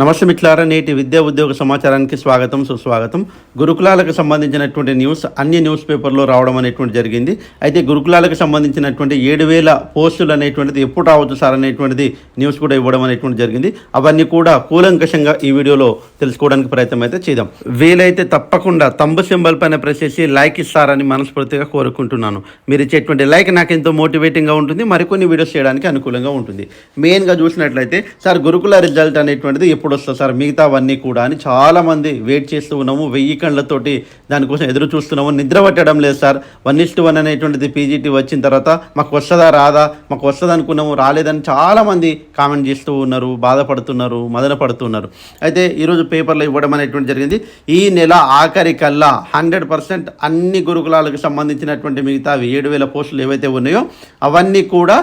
నమస్తే మిట్లారా నేటి విద్యా ఉద్యోగ సమాచారానికి స్వాగతం సుస్వాగతం. గురుకులాలకు సంబంధించినటువంటి న్యూస్ అన్ని న్యూస్ పేపర్లో రావడం అనేటువంటి జరిగింది. అయితే గురుకులాలకు సంబంధించినటువంటి ఏడు వేల పోస్టులు అనేటువంటిది ఎప్పుడు రావచ్చు సార్ అనేటువంటిది న్యూస్ కూడా ఇవ్వడం అనేటువంటి జరిగింది. అవన్నీ కూడా కూలంకషంగా ఈ వీడియోలో తెలుసుకోవడానికి ప్రయత్నం అయితే చేద్దాం. వీలైతే తప్పకుండా తంబు సింబల్ పైన ప్రెస్ చేసి లైక్ ఇస్తారని మనస్ఫూర్తిగా కోరుకుంటున్నాను. మీరు ఇచ్చేటువంటి లైక్ నాకు ఎంతో మోటివేటింగ్గా ఉంటుంది మరికొన్ని వీడియోస్ చేయడానికి అనుకూలంగా ఉంటుంది. మెయిన్గా చూసినట్లయితే సార్ గురుకుల రిజల్ట్ అనేటువంటిది ఎప్పుడు వస్తుంది సార్? మిగతావన్నీ కూడా అని చాలామంది వెయిట్ చేస్తూ ఉన్నాము. వెయ్యి కళ్ళతోటి దానికోసం ఎదురు చూస్తున్నాము. నిద్ర పట్టడం లేదు సార్. వన్ ఇస్ట్ వన్ అనేటువంటిది పీజీటీ వచ్చిన తర్వాత మాకు వస్తుందా రాదా? మాకు వస్తుంది అనుకున్నాము రాలేదని చాలామంది కామెంట్ చేస్తూ ఉన్నారు బాధపడుతున్నారు మదన పడుతున్నారు అయితే ఈరోజు పేపర్లో ఇవ్వడం అనేటువంటి జరిగింది. ఈ నెల ఆఖరి కల్లా హండ్రెడ్ పర్సెంట్ అన్ని గురుకులాలకు సంబంధించినటువంటి మిగతా ఏడు వేల పోస్టులు ఏవైతే ఉన్నాయో అవన్నీ కూడా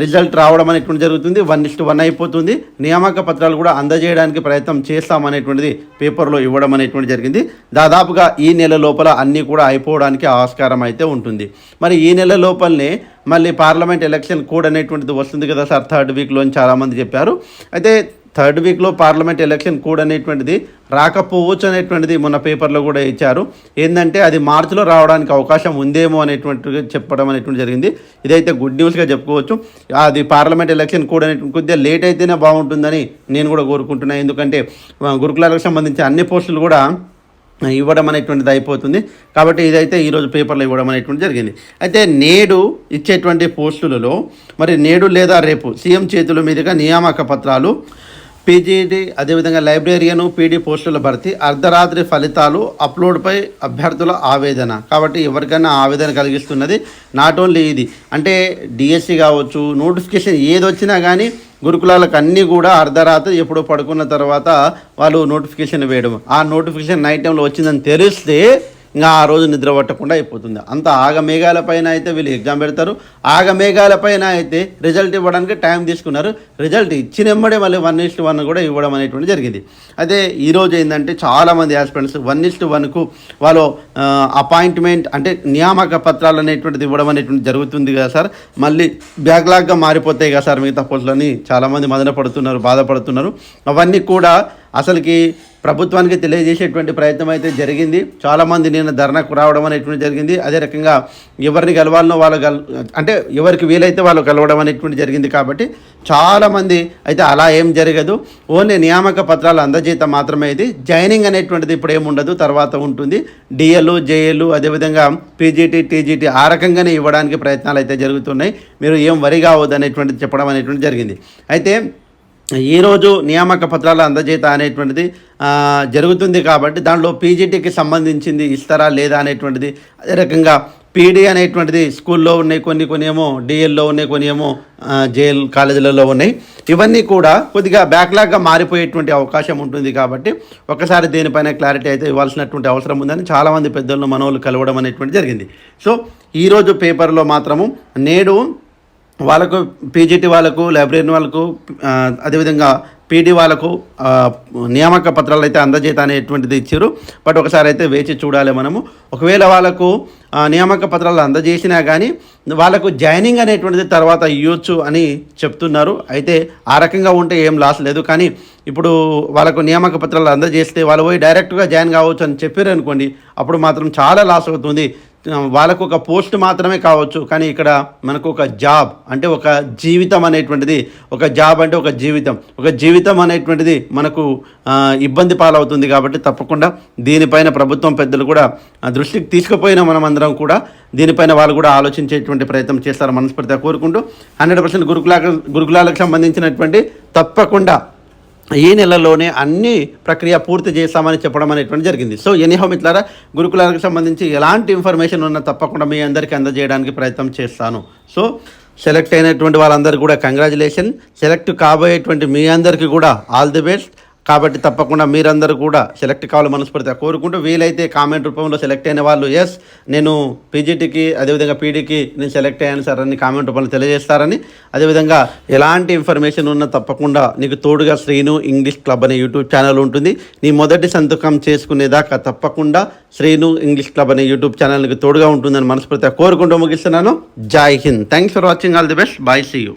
రిజల్ట్ రావడం అనేటువంటి జరుగుతుంది. వన్ ఇస్ట్ వన్ అయిపోతుంది. నియామక పత్రాలు కూడా అందజేయడానికి ప్రయత్నం చేస్తామనేటువంటిది పేపర్లో ఇవ్వడం అనేటువంటి జరిగింది. దాదాపుగా ఈ నెల లోపల అన్నీ కూడా అయిపోవడానికి ఆస్కారం అయితే ఉంటుంది. మరి ఈ నెల లోపలనే మళ్ళీ పార్లమెంట్ ఎలక్షన్ కోడ్ అనేటువంటిది వస్తుంది కదా సార్ థర్డ్ వీక్లో అని చాలామంది చెప్పారు. అయితే థర్డ్ వీక్లో పార్లమెంట్ ఎలక్షన్ కూడా అనేటువంటిది రాకపోవచ్చు అనేటువంటిది మొన్న పేపర్లో కూడా ఇచ్చారు. ఏంటంటే అది మార్చిలో రావడానికి అవకాశం ఉందేమో అనేటువంటి చెప్పడం అనేటువంటి జరిగింది. ఇదైతే గుడ్ న్యూస్గా చెప్పుకోవచ్చు. అది పార్లమెంట్ ఎలక్షన్ కూడా అనేటువంటి కొద్దిగా లేట్ అయితేనే బాగుంటుందని నేను కూడా కోరుకుంటున్నాను ఎందుకంటే గురుకులాలకు సంబంధించి అన్ని పోస్టులు కూడా ఇవ్వడం అనేటువంటిది అయిపోతుంది. కాబట్టి ఇదైతే ఈరోజు పేపర్లో ఇవ్వడం అనేటువంటి జరిగింది. అయితే నేడు ఇచ్చేటువంటి పోస్టులలో మరి నేడు లేదా రేపు సీఎం చేతుల మీదుగా నియామక పత్రాలు పీజీడీ అదేవిధంగా లైబ్రేరియను పీడీ పోస్టుల భర్తీ అర్ధరాత్రి ఫలితాలు అప్లోడ్పై అభ్యర్థుల ఆవేదన. కాబట్టి ఎవరికైనా ఆవేదన కలిగిస్తున్నది నాట్ ఓన్లీ ఇది. అంటే డిఎస్సి కావచ్చు నోటిఫికేషన్ ఏది వచ్చినా కానీ గురుకులాలకు అన్నీ కూడా అర్ధరాత్రి ఎప్పుడో పడుకున్న తర్వాత వాళ్ళు నోటిఫికేషన్ వేయడం ఆ నోటిఫికేషన్ నైట్ టైంలో వచ్చిందని తెలిస్తే ఇంకా ఆ రోజు నిద్ర పట్టకుండా అయిపోతుంది. అంత ఆగమేఘాలపైన అయితే వీళ్ళు ఎగ్జామ్ పెడతారు. ఆగమేఘాలపైన అయితే రిజల్ట్ ఇవ్వడానికి టైం తీసుకున్నారు. రిజల్ట్ ఇచ్చినెమ్మడే మళ్ళీ వన్ ఇస్ట్ వన్ కూడా ఇవ్వడం అనేటువంటి జరిగింది. అదే ఈరోజు ఏంటంటే చాలామంది ఆస్పిరెంట్స్ వన్ ఇస్ట్ వన్కు వాళ్ళు అపాయింట్మెంట్ అంటే నియామక పత్రాలు అనేటువంటిది ఇవ్వడం అనేటువంటి జరుగుతుంది కదా సార్. మళ్ళీ బ్యాక్లాగ్గా మారిపోతాయి కదా సార్ మిగతా పోస్టులని చాలామంది మదన పడుతున్నారు బాధపడుతున్నారు. అవన్నీ కూడా అసలుకి ప్రభుత్వానికి తెలియజేసేటువంటి ప్రయత్నం అయితే జరిగింది. చాలామంది నేను ధర్నాకు రావడం అనేటువంటి జరిగింది. అదే రకంగా ఎవరిని కలవాలనో వాళ్ళు కల్ అంటే ఎవరికి వీలైతే వాళ్ళు కలవడం అనేటువంటి జరిగింది కాబట్టి చాలామంది అయితే అలా ఏం జరగదు. ఓన్లీ నియామక పత్రాలు అందజేత మాత్రమే ఇది. జాయినింగ్ అనేటువంటిది ఇప్పుడు ఏముండదు తర్వాత ఉంటుంది. డిఎల్ జేఎల్ అదేవిధంగా పీజీటీ టీజీటీ ఆ రకంగానే ఇవ్వడానికి ప్రయత్నాలు అయితే జరుగుతున్నాయి. మీరు ఏం వరి కావద్దు అనేటువంటిది చెప్పడం అనేటువంటి జరిగింది. అయితే ఈరోజు నియామక పత్రాల అందజేత అనేటువంటిది జరుగుతుంది కాబట్టి దానిలో పీజీటీకి సంబంధించింది ఇస్తారా లేదా అనేటువంటిది అదే రకంగా పీడీ అనేటువంటిది స్కూల్లో ఉన్నాయి కొన్ని కొన్ని ఏమో డిఎల్లో ఉన్నాయి కొన్ని ఏమో జేఎల్ కాలేజీలలో ఉన్నాయి. ఇవన్నీ కూడా కొద్దిగా బ్యాక్లాగ్గా మారిపోయేటువంటి అవకాశం ఉంటుంది కాబట్టి ఒకసారి దీనిపైన క్లారిటీ అయితే ఇవ్వాల్సినటువంటి అవసరం ఉందని చాలామంది పెద్దలను మనోళ్ళు కలవడం అనేటువంటి జరిగింది. సో ఈరోజు పేపర్లో మాత్రము నేడు వాళ్ళకు పీజీటీ వాళ్ళకు లైబ్రరీ వాళ్ళకు అదేవిధంగా పీడీ వాళ్ళకు నియామక పత్రాలు అయితే అందజేత అనేటువంటిది ఇచ్చారు. బట్ ఒకసారి అయితే వేచి చూడాలి మనము. ఒకవేళ వాళ్ళకు నియామక పత్రాలు అందజేసినా కానీ వాళ్ళకు జాయినింగ్ అనేటువంటిది తర్వాత ఇవ్వచ్చు అని చెప్తున్నారు. అయితే ఆ రకంగా ఉంటే ఏం లాస్ లేదు. కానీ ఇప్పుడు వాళ్ళకు నియామక పత్రాలు అందజేస్తే వాళ్ళు పోయి డైరెక్ట్గా జాయిన్ కావచ్చు అని చెప్పారు అనుకోండి అప్పుడు మాత్రం చాలా లాస్ అవుతుంది. వాళ్ళకు ఒక పోస్ట్ మాత్రమే కావచ్చు కానీ ఇక్కడ మనకు ఒక జాబ్ అంటే ఒక జీవితం అనేటువంటిది ఒక జాబ్ అంటే ఒక జీవితం. ఒక జీవితం అనేటువంటిది మనకు ఇబ్బంది పాలవుతుంది కాబట్టి తప్పకుండా దీనిపైన ప్రభుత్వం పెద్దలు కూడా దృష్టికి తీసుకుపోయిన మనం అందరం కూడా దీనిపైన వాళ్ళు కూడా ఆలోచించేటువంటి ప్రయత్నం చేస్తారు మనస్ఫూర్తిగా కోరుకుంటూ హండ్రెడ్ పర్సెంట్ గురుకులా గురుకులాలకు సంబంధించినటువంటి తప్పకుండా ఈ నెలలోనే అన్ని ప్రక్రియ పూర్తి చేస్తామని చెప్పడం అనేటువంటి జరిగింది. సో ఎనీహో మిత్రులారా గురుకులాలకు సంబంధించి ఎలాంటి ఇన్ఫర్మేషన్ ఉన్నా తప్పకుండా మీ అందరికీ అందజేయడానికి ప్రయత్నం చేస్తాను. సో సెలెక్ట్ అయినటువంటి వాళ్ళందరూ కూడా కంగ్రాచులేషన్ సెలెక్ట్ కాబోయేటువంటి మీ అందరికీ కూడా ఆల్ ది బెస్ట్ కాబట్టి తప్పకుండా మీరందరూ కూడా సెలెక్ట్ కావాలి మనస్ఫూర్తిగా కోరుకుంటూ వీలైతే కామెంట్ రూపంలో సెలెక్ట్ అయిన వాళ్ళు ఎస్ నేను పీజీటీకి అదేవిధంగా పీడీకి నేను సెలెక్ట్ అయ్యాను సార్ అని కామెంట్ రూపంలో తెలియజేస్తారని. అదేవిధంగా ఎలాంటి ఇన్ఫర్మేషన్ ఉన్నా తప్పకుండా నీకు తోడుగా శ్రీను ఇంగ్లీష్ క్లబ్ అనే యూట్యూబ్ ఛానల్ ఉంటుంది. నీ మొదటి సంతకం చేసుకునేదాకా తప్పకుండా శ్రీను ఇంగ్లీష్ క్లబ్ అనే యూట్యూబ్ ఛానల్ తోడుగా ఉంటుందని మనస్ఫూర్తిగా కోరుకుంటూ ముగిస్తున్నాను. జై Hind. Thanks for watching all the best bye see you